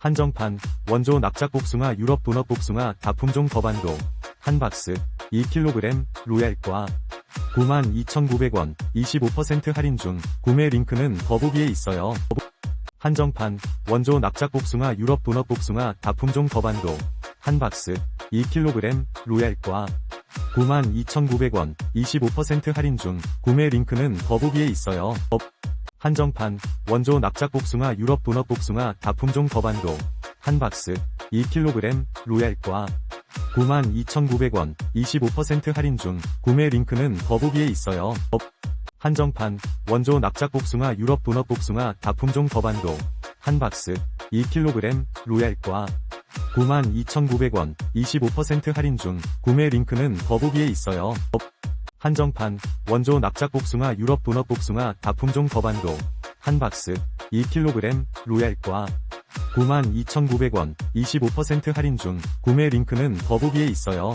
한정판, 원조 납작복숭아 유럽 분업복숭아 다품종 더반도, 한 박스, 2kg, 로얄과 92,900원, 25% 할인 중, 구매 링크는 더보기에 있어요. 한정판, 원조 납작복숭아 유럽 분업복숭아 다품종 더반도, 한 박스, 2kg, 로얄과 92,900원, 25% 할인 중, 구매 링크는 더보기에 있어요. 한정판, 원조 납작복숭아 유럽 분업복숭아 다품종 더반도, 한 박스, 2kg, 로얄과 92,900원, 25% 할인 중, 구매 링크는 더보기에 있어요. 한정판, 원조 납작복숭아 유럽 분업복숭아 다품종 더반도, 한 박스, 2kg, 로얄과 92,900원, 25% 할인 중, 구매 링크는 더보기에 있어요. 한정판, 원조 납작복숭아 유럽 분업복숭아 다품종 더반도, 한 박스, 2kg, 로얄과 92,900원, 25% 할인 중, 구매 링크는 더보기에 있어요.